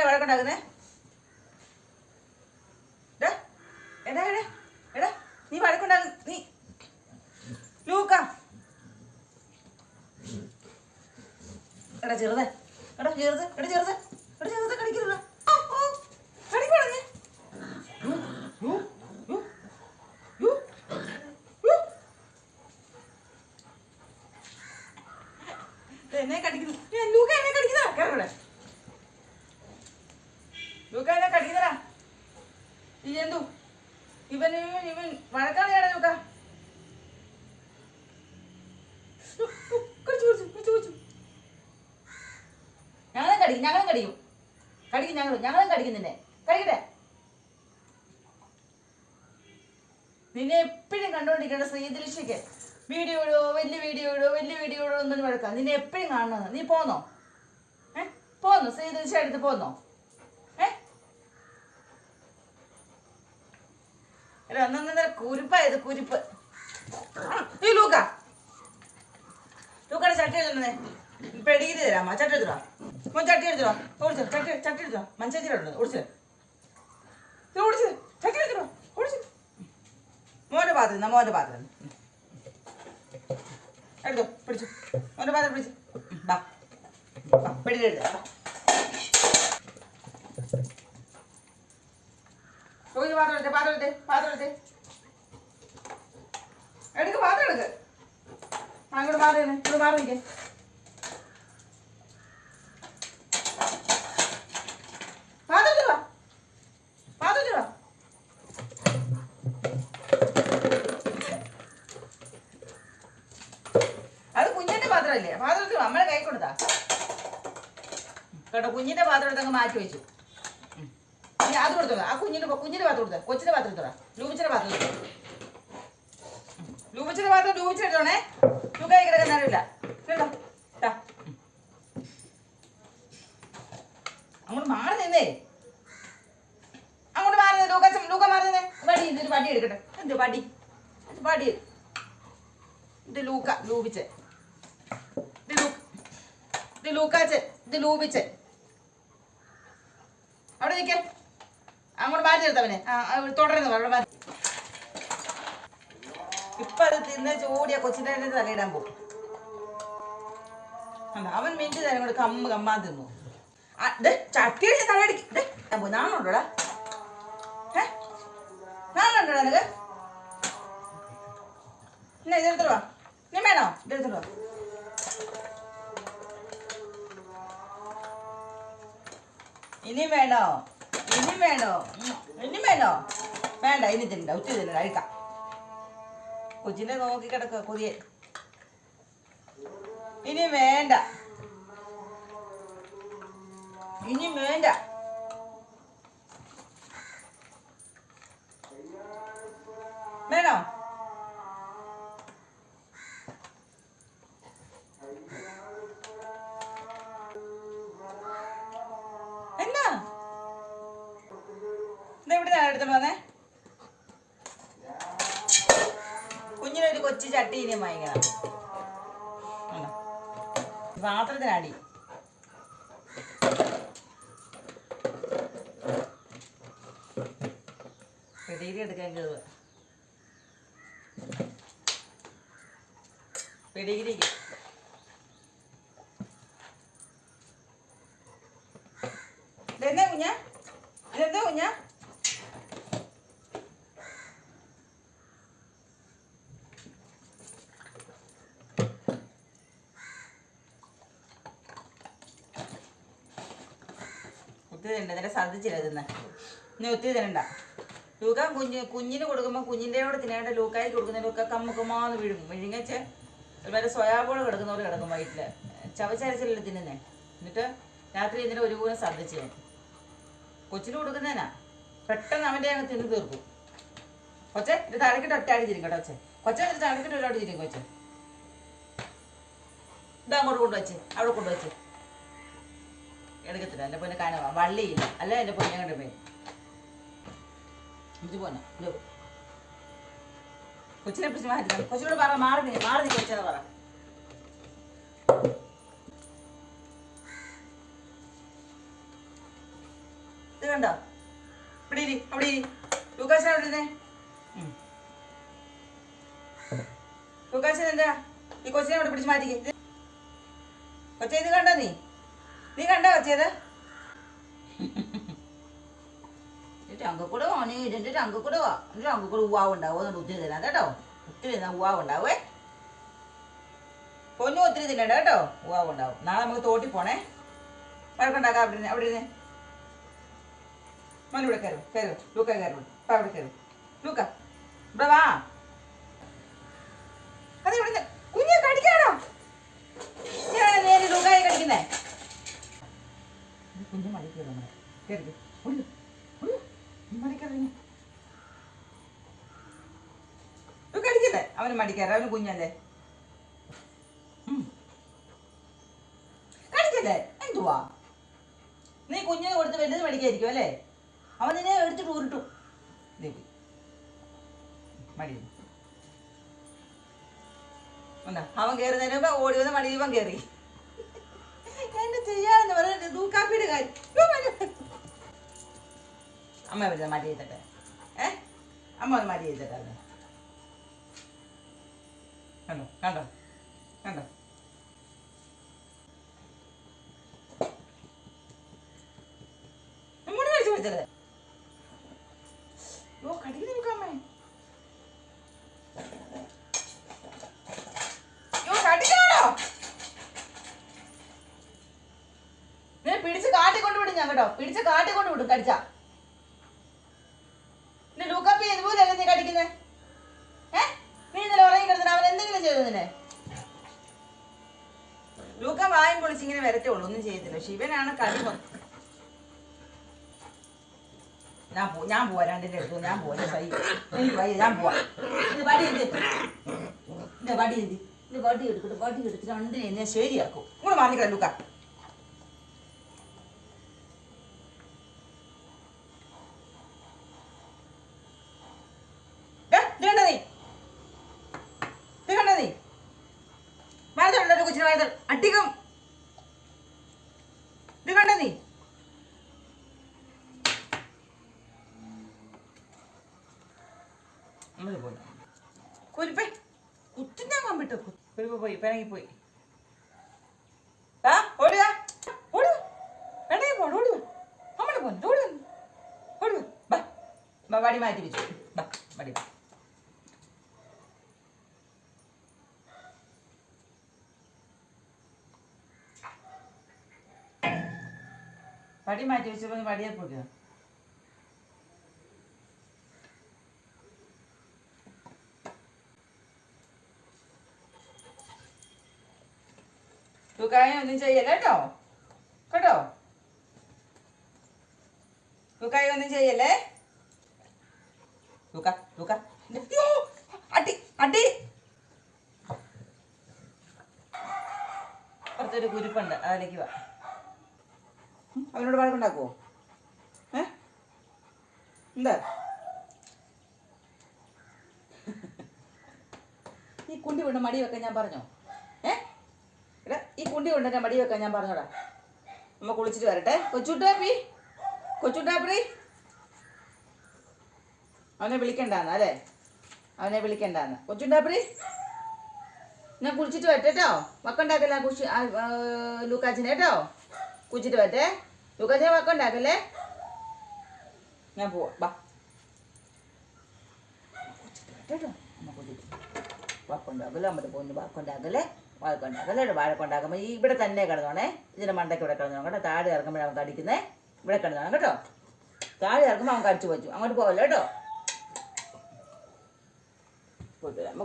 എന്തിനാ എടാ എടാ നീ നീ എടാ എടാ എടാ എടാ എന്നെ കടിക്കുന്നു ഏ, ലൂക്ക എന്നെ കടിക്കുന്നതാ കേറവിടെ ലൂക്ക എന്നെ കടിക്കുന്നതാ ഈ ജന്തു ഇവൻ ഇവൻ ഇവൻ വഴക്കാളിയാണ് കടിച്ചു ഞങ്ങളും കടിക്കും ഞങ്ങളും കടിക്കും. കടിക്കും ഞങ്ങളും ഞങ്ങളും കടിക്കും നിന്നെ. കടിക്കട്ടെ? നിന്നെ എപ്പോഴും കണ്ടുകൊണ്ടിരിക്കേണ്ട ശ്രീദൃശ്യക്ക്. വീഡിയോ ഇടോ വലിയ വീഡിയോ ഇടോ വലിയ വീഡിയോ ഇടോ എന്നൊരു വഴക്കാം. നിന്നെ എപ്പോഴും കാണുന്നത് നീ പോന്നോ? ഏ? പോന്നോ? ശ്രീദൃശ്യ എടുത്ത് പോന്നോ? അല്ല ഒന്നൊന്നര കുരിപ്പായത് കുരിപ്പ്. ഈ ലൂക്ക. ലൂക്കയുടെ ചട്ടി എടുത്തേ പെടിയിട്ട് തരാമോ ചട്ടി എടുത്തോ. മോൻ ചട്ടി എടുത്തോ. ഓടിച്ചോ ചട്ടി ചട്ടി എടുത്തോ. മഞ്ചേച്ചിട്ടുണ്ട് ഓടിച്ചോ. ഓടിച്ചു. ചട്ടി എടുത്തോ ഓടിച്ചു. മോന്റെ പാത്രം മോന്റെ പാത്രം. എടുത്തോ പിടിച്ചു. മോന്റെ പാത്രം പിടിച്ചു. ബാ ബാ. ഒരു പാത്രം എടുത്തേ പാത്രം എടുത്തേ പാത്രം എടുത്തേ. എടുക്ക് പാത്രം എടുക്ക്. അങ്ങോട്ട് മാറി ഇങ്ങോട്ട് മാറി നിൽക്കേ പാത്രമല്ലേ പാത്രം എടുത്ത് വാ, നമ്മളെ കൈ കൊടുത്താ. കേട്ടോ കുഞ്ഞിന്റെ പാത്രം എടുത്തങ്ങ് മാറ്റി വെച്ചു. അത് കൊടുത്തോ ആ കുഞ്ഞിന് കുഞ്ഞിന്റെ പാത്രം കൊടുത്തോ. കൊച്ചിന്റെ പാത്രം എടുത്തോളാം. ലൂബിച്ചിന്റെ പാത്രം എടുത്തോ. ലൂബിച്ചിന്റെ പാത്രം ലൂബിച്ചെടുത്തോണേ ലൂക്കായി കിടക്കുന്നില്ല കേട്ടോ അങ്ങോട്ട് മാറി നിന്നേ. അങ്ങോട്ട് മാറി ലൂക്ക ലൂക്ക മാറി നിന്നേ. വടി ഇതൊരു വടി എടുക്കട്ടെ. എന്ത് വടി? വടി? ഇത് ലൂക്ക ലൂപിച്ചേ ഇത് ലൂക്ക ഇത് ലൂക്കാച്ച് ഇത് ലൂബിച്ച് അവിടെ നിൽക്കേ. അങ്ങോട്ട് മാറ്റി എടുത്തവനെ തുടരുന്നു അവിടെ മാറ്റി ഇപ്പൊ അത് തിന്ന് ചൂടിയ കൊച്ചിന്റെ തലയിടാൻ പോകും. അവൻ മിനിറ്റ് നേരം കൊണ്ട് കമ്മ് കമ്മാൻ തിന്നു. ആ, ദേ, ചട്ടി അടിച്ച് തലയടിക്ക് പോയി. നാണുണ്ടോടാ? ഏ? നാണുണ്ടോടാ നിനക്ക്? എന്നാ ഇതെടുത്തിട്ട് വാ. നീ വേണോ? ഇതെടുത്തിട്ട് വാ. ഇനി വേണോ? ഇനി വേണോ? ഇനി വേണോ? വേണ്ട ഇനി തിന്നണ്ട ഉച്ച തിന്നണ്ട അഴിക്കാം കൊച്ചിനെ നോക്കി കിടക്കുക കൊതിയൻ. ഇനി വേണ്ട. ഇനി വേണ്ട. ഇതെവിടെ പോന്നെ കുഞ്ഞിനൊരു കൊച്ചു ചട്ടി ഇനി വാങ്ങിക്കണം? പാത്രത്തിനടി. പെടീരി എടുക്കാൻ കയറുക പെടീരിക്ക് ഇതെന്താ കുഞ്ഞ ഇതെന്താ കുഞ്ഞ ഒത്തിരി തരണ്ട നേരെ ശ്രദ്ധിച്ചില്ല തിന്ന് നീ ഒത്തിരി തരണ്ട. ലൂക്ക കുഞ്ഞ് കുഞ്ഞിന് കൊടുക്കുമ്പോൾ കുഞ്ഞിന്റെ കൂടെ തിന്നേണ്ട ലൂക്കായി കൊടുക്കുന്ന ലൂക്ക കമ്മുക്കുമാന്ന് വീഴും. വിഴുങ്ങച്ച് അതുപോലെ സോയാബോൾ കിടക്കുന്നവർ കിടക്കും വയറ്റിൽ ചവച്ചരച്ചല്ലേ തിന്നുന്നേ? എന്നിട്ട് രാത്രി ഇതിന്റെ ഒരു കൂടെ ശ്രദ്ധിച്ച് കൊച്ചിന് കൊടുക്കുന്നതിനാ പെട്ടെന്ന് അവന്റെ അങ്ങ് തിന്ന് തീർക്കും. കൊച്ചെ ഇത് തലക്കിട്ട് ഒറ്റാടി തിരിക്കും കേട്ടോ കൊച്ചെ. കൊച്ചെ ഇത് തലക്കിട്ട് ഒരാടി തിരിക്കും കൊച്ചെ. ഇതാ അങ്ങോട്ട് കൊണ്ടുവച്ച് അവിടെ കൊണ്ടുവച്ച്. എടുക്കത്തില്ല. എന്റെ പൊന്നെ കാനവ. വള്ളിയില്ല. അല്ല എന്റെ പൊന്നെ കണ്ട പേര് ഇത് പോന്നെ. ഇത് കൊച്ചിനെ പിടിച്ച് മാറ്റി കൊച്ചിനോട് പറ മാറി നീ മാറി നീ കൊച്ചിനെ പറ. കണ്ടോ? ഇവിടെ ഇരി അവിടെ ഇരി. ലൂക്കാശ അവിടെ ലൂക്കാശൻ എന്താ? ഈ കൊച്ചിനെ അവിടെ പിടിച്ച് മാറ്റിക്കേ. കൊച്ചെ ഇത് കണ്ടോ നീ? നീ കണ്ടോ കൊച്ചേത് രംഗക്കൂടെ നീ ഇതിന്റെ രംഗക്കൂടെ വാ. എന്റെ രംഗക്കൂടെ ഉവാവ് ഉണ്ടാവോ എന്ന് ഒത്തിരി തരാം കേട്ടോ? ഒത്തിരി തന്നാ ഉവാവ് ഉണ്ടാവേ. പൊന്നും ഒത്തിരി തിന്നണ്ട കേട്ടോ? ഉവാവ് ഉണ്ടാവും. നാളെ നമുക്ക് തോട്ടി പോണേ. വഴക്കുണ്ടാക്കാം അവിടെ അവിടെ ഇരുന്ന് മോൻ ഇവിടെ കയറും കയറും. ലൂക്ക കയറും അപ്പൊ അവിടെ കയറും. ലൂക്ക ഇവിടെ വാ. അതെ ഇവിടെ കുഞ്ഞു മടിക്കുക കയറും കയറി മടിക്കറിഞ്ഞു കടിക്കല്ലേ? അവന് മടിക്കാറ് അവന് കുഞ്ഞല്ലേ. കടിക്കല്ലേ? എന്തുവാ? നീ കുഞ്ഞിനെ കൊടുത്ത് വലുത് മടിക്കായിരിക്കും അല്ലേ? അവൻ നിന്നെ എടുത്തിട്ട് ഉരുട്ടും ദേ പോയി. മടി അവൻ കയറുന്നതിന് മുമ്പ് ഓടി വന്ന് മടി ഇവൻ കയറി ചെയ്യാന്ന് പറഞ്ഞിട്ട് തൂക്കാപ്പിയുടെ കാര്യം. അമ്മ വരുന്ന മടി ചെയ്തിട്ട്. ഏ? അമ്മ ഒന്ന് മടി ചെയ്തിട്ട് കണ്ടോ? കണ്ടോ? കണ്ടോ? മുടി വലിച്ചു വെച്ചത് ഓ കടിക്കുന്ന നിൽക്കാമേ യോ കടിക്കാണോ നീ പിടിച്ച് കാട്ടി കൊണ്ടുവിടും ഞാൻ കേട്ടോ പിടിച്ച് കാട്ടി കൊണ്ട് വിടും കടിച്ച. പിന്നെ ലൂക്കാപ്പി ഇതുപോലെയല്ലേ നീ കടിക്കുന്നേ? ഏ? നീ ഇന്നലെ ഉറങ്ങി കിടന്നിട്ട് അവൻ എന്തെങ്കിലും ചെയ്തു നിന്നെ? ലൂക്ക വായും പൊളിച്ച് ഇങ്ങനെ വരത്തേ ഉള്ളൂ ഒന്നും ചെയ്യത്തില്ല. ശിവനാണ് കടി ഞാൻ പോ ഞാൻ പോവാ അടുത്ത് ഞാൻ പോവാ. സൈ എനിക്ക് വയ്യ ഞാൻ പോവാ. ഇത് വടി എന്ത്? ഇത് വടി എന്ത്? ഇത് വടി എടുക്കട്ടെ വടി എടുത്തിട്ട് രണ്ടിനെ ശരിയാക്കും. ഇങ്ങോട്ട് മാറിക്കാം ലൂക്ക ദേ, ഇത് കണ്ടോ നീ ഇത് കണ്ടോ നീ വായതുള്ള അട്ടികം ഇത് കണ്ട നീ? കുരുപ്പേ കുത്തിന്റെ കമ്പിട്ട് കുരിപ്പ് പോയി പിണങ്ങി പോയി. ആ ഓടുക ഓടുക പിണങ്ങി പോണം ഓടുക നമ്മൾ പോന്നു ഓടുക ഓടുക വടി മാറ്റി വെച്ചു. വാടി വടി മാറ്റി വെച്ചപ്പോൾ വടിയെ പോയിക്കുക തൂക്കായ ഒന്നും ചെയ്യല്ല കേട്ടോ. കേട്ടോ? തൂക്കായ ഒന്നും ചെയ്യല്ലേ? തൂക്ക തൂക്ക. അടി അടി. പുറത്തൊരു കുരുപ്പുണ്ട് അതിലേക്ക് വാ. അവനോട് വഴക്കുണ്ടാക്കുവോ? ഏ? എന്താ? ഈ കുണ്ടി കൊണ്ട് മടി വെക്കാൻ ഞാൻ പറഞ്ഞോ? ഏ? ഈ കുണ്ടി കൊണ്ട് മടി വെക്കാൻ ഞാൻ പറഞ്ഞോടാ. നമ്മ കുളിച്ചിട്ട് വരട്ടെ. കൊച്ചുട്ടാപ്പി കൊച്ചുട്ടാപ്പി അവനെ വിളിക്കണ്ടാന്ന് അല്ലേ? അവനെ വിളിക്കണ്ടാന്ന്. കൊച്ചുണ്ടാപ്പി ഞാൻ കുളിച്ചിട്ട് വരട്ടെ കേട്ടോ വക്കുണ്ടാക്കല്ല കുഷി ലൂക്കാച്ചിനെ കേട്ടോ കുളിച്ചിട്ട് വരട്ടെ ലൂക്കാച്ചിനെ വക്കുണ്ടാക്കല്ലേ ഞാൻ പോവാ ബാ കുളിച്ചിട്ട് വരട്ടെ കേട്ടോ അമ്മ ഈ ഇവിടെ തന്നെ കിടന്നോണേ. ഇതിന്റെ മണ്ടയ്ക്ക് ഇവിടെ കിടന്നോ കേട്ടോ. താഴെ ഇറങ്ങുമ്പോഴാണ് കടിക്കുന്നേ. ഇവിടെ കിടന്നോണം കേട്ടോ. താഴെ അവൻ കടിച്ചു വെച്ചു അങ്ങോട്ട് പോകല്ലോ കേട്ടോ. പോയിട്ട് വരാം.